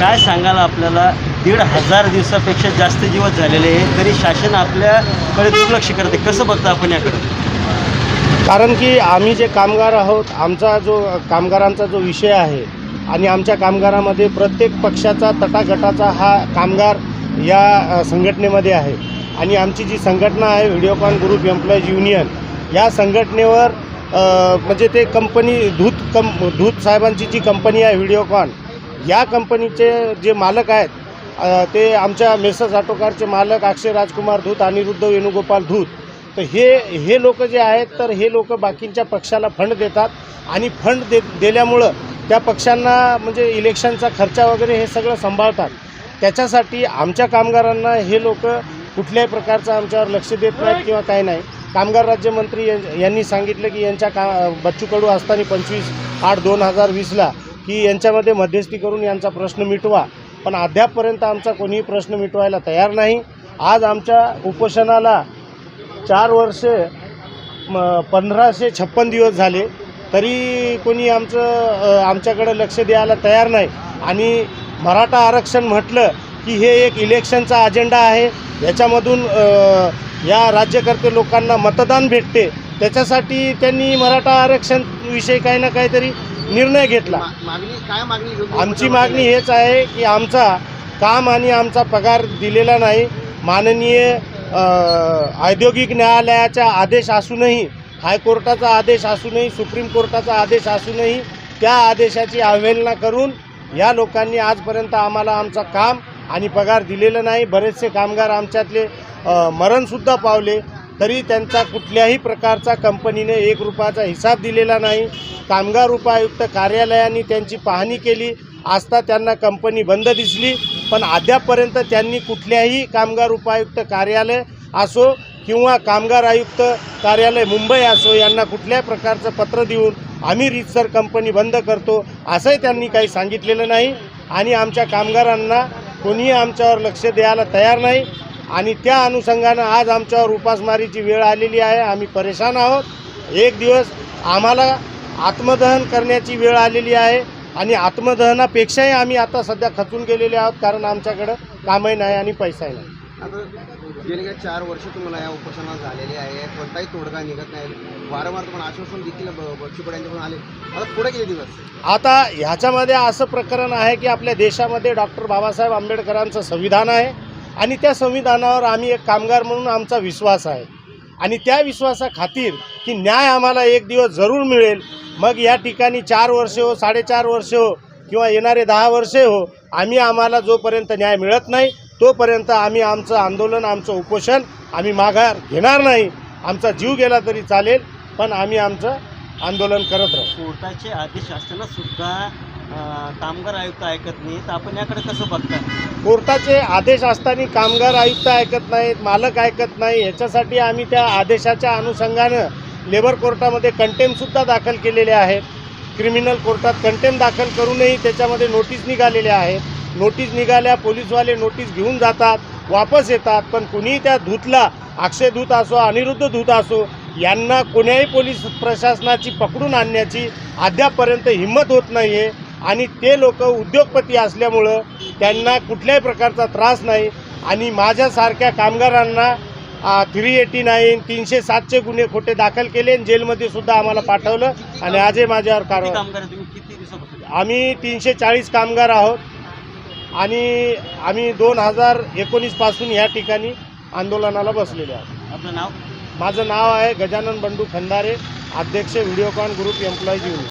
काय सांगाल आपल्याला? दीड हजार दिवसापेक्षा जास्त दिवस झालेले आहे तरी शासन आपल्याकडे दुर्लक्ष करते. कसं बघतं आपण याकडे? कारण की आम्ही जे कामगार आहोत आमचा जो कामगारांचा जो विषय आहे आणि आमच्या कामगारामध्ये प्रत्येक पक्षाचा तटागटाचा हा कामगार या संघटनेमध्ये आहे. आणि आमची जी संघटना आहे व्हिडिओकॉन ग्रुप एम्प्लॉईज युनियन या संघटनेवर म्हणजे ते कंपनी धूत कं धूत साहेबांची जी कंपनी आहे व्हिडिओकॉन या कंपनीचे जे मालक आहेत ते आमच्या मेसर्स ऑटोकारचे मालक अक्षय राजकुमार धूत अनिरुद्ध वेणुगोपाल धूत. तर हे हे लोक जे आहेत तर हे लोक बाकींच्या पक्षाला फंड देतात आणि फंड दे दिल्यामुळं त्या पक्षांना म्हणजे इलेक्शनचा खर्चा वगैरे हे सगळं सांभाळतात. त्याच्यासाठी आमच्या कामगारांना हे लोक कुठल्याही प्रकारचं आमच्यावर लक्ष देत नाहीत किंवा काही नाही. कामगार राज्यमंत्री यांनी सांगितलं की यांच्या का बच्चू कडू असताना पंचवीस आठ दोन हजार वीसला की यांच्यामध्ये मध्यस्थी करून यांचा प्रश्न मिटवा. पण अद्यापपर्यंत आमचा कोणीही प्रश्न मिटवायला तयार नाही. आज आमच्या उपोषणाला चार वर्षे म पंधराशे छप्पन दिवस झाले. तरी कोणी आमचं आमच्याकडे आमच्याकडं लक्ष द्यायला तयार नाही. आणि मराठा आरक्षण म्हटलं की हे एक इलेक्शनचा अजेंडा आहे. याच्यामधून या राज्यकर्ते लोकांना मतदान भेटते. त्याच्यासाठी त्यांनी मराठा आरक्षण विषयी काही ना काहीतरी निर्णय घेतला. मागणी काय मागणी आमची मागणी हेच आहे की आमचा काम आणि आमचा पगार दिलेला नाही. माननीय औद्योगिक न्यायालयाचा आदेश असूनही हायकोर्टाचा आदेश असूनही सुप्रीम कोर्टाचा आदेश असूनही त्या आदेशाची अवहेलना करून या लोकांनी आजपर्यंत आम्हाला आमचं काम आणि पगार दिलेलं नाही. बरेचसे कामगार आमच्यातले मरणसुद्धा पावले. तरी त्यांचा कुठल्याही प्रकारचा कंपनीने एक रुपयाचा हिसाब दिलेला नाही. कामगार उपायुक्त कार्यालयाने त्यांची पाहणी केली. असता त्यांना कंपनी बंद दिसली. पण अद्यापपर्यंत त्यांनी कुठल्याही कामगार उपायुक्त कार्यालय असो किंवा कामगार आयुक्त कार्यालय मुंबई असो यांना कुठल्याही प्रकारचं पत्र देऊन आम्ही रीतसर कंपनी बंद करतो असंही त्यांनी काही सांगितलेलं नाही. आणि आमच्या कामगारांना कोणीही आमच्यावर लक्ष द्यायला तयार नाही. आणि त्या अनुषंगानं आज आमच्यावर उपासमारीची वेळ आलेली आहे. आम्ही परेशान आहोत. एक दिवस आम्हाला आत्मदहन करण्याची वेळ आलेली आहे आणि आत्मदहनापेक्षाही आम्ही आता सध्या खचून गेलेले आहोत कारण आमच्याकडं कामही नाही आणि पैसाही नाही. आता गेले काय चार वर्ष तुम्हाला या झालेले आहे. कोणताही तोडगा निघत नाही. वारंवार तुम्हाला आश्वासन देखील आले. आता पुढे गेले दिवस? आता ह्याच्यामध्ये असं प्रकरण आहे की आपल्या देशामध्ये डॉक्टर बाबासाहेब आंबेडकरांचं संविधान आहे. आणि त्या संविधानावर आम्ही एक कामगार म्हणून आमचा विश्वास आहे. आणि त्या विश्वासाखातीर की न्याय आम्हाला एक दिवस जरूर मिळेल. मग या ठिकाणी चार वर्षे हो साडेचार वर्षे हो किंवा येणारे दहा वर्षे हो आम्ही आम्हाला जोपर्यंत न्याय मिळत नाही तोपर्यंत आम्ही आमचं आंदोलन आमचं उपोषण आम्ही माघार घेणार नाही. आमचा जीव गेला तरी चालेल पण आम्ही आमचं आंदोलन करत राहू. कोर्टाचे आदेश असताना सुद्धा कामगार आयुक्त ऐकत नाही तर आपण याकडे कसं बघता कोर्टाचे आदेश असताना कामगार आयुक्त ऐकत नाहीत मालक ऐकत नाही. याच्यासाठी आम्ही त्या आदेशाच्या अनुषंगानं लेबर कोर्टामध्ये कंटेमसुद्धा दाखल केलेले आहेत. क्रिमिनल कोर्टात कंटेम दाखल करूनही त्याच्यामध्ये नोटीस निघालेल्या आहेत. नोटीस निघाल्या पोलीसवाले नोटीस घेऊन जातात वापस येतात. पण कुणीही त्या धूतला अक्षय धूत असो अनिरुद्ध धूत असो यांना कोण्याही पोलीस प्रशासनाची पकडून आणण्याची अद्यापपर्यंत हिंमत होत नाही आहे आणि ते लोक उद्योगपती असल्यामुळं त्यांना कुठल्याही प्रकारचा त्रास नाही. आणि माझ्यासारख्या कामगारांना थ्री एटी नाईन तीनशे सातचे गुन्हे खोटे दाखल केले आणि जेलमध्ये सुद्धा आम्हाला पाठवलं आणि आजही माझ्यावर कारवाई. आम्ही तीनशे चाळीस कामगार आहोत. आणि आम्ही दोन हजार एकोणीसपासून या ठिकाणी आंदोलनाला बसलेले आहोत. आपलं नाव? माझं नाव आहे गजानन बंडू खंदारे अध्यक्ष व्हिडिओकॉन ग्रुप एम्प्लॉईज युनियन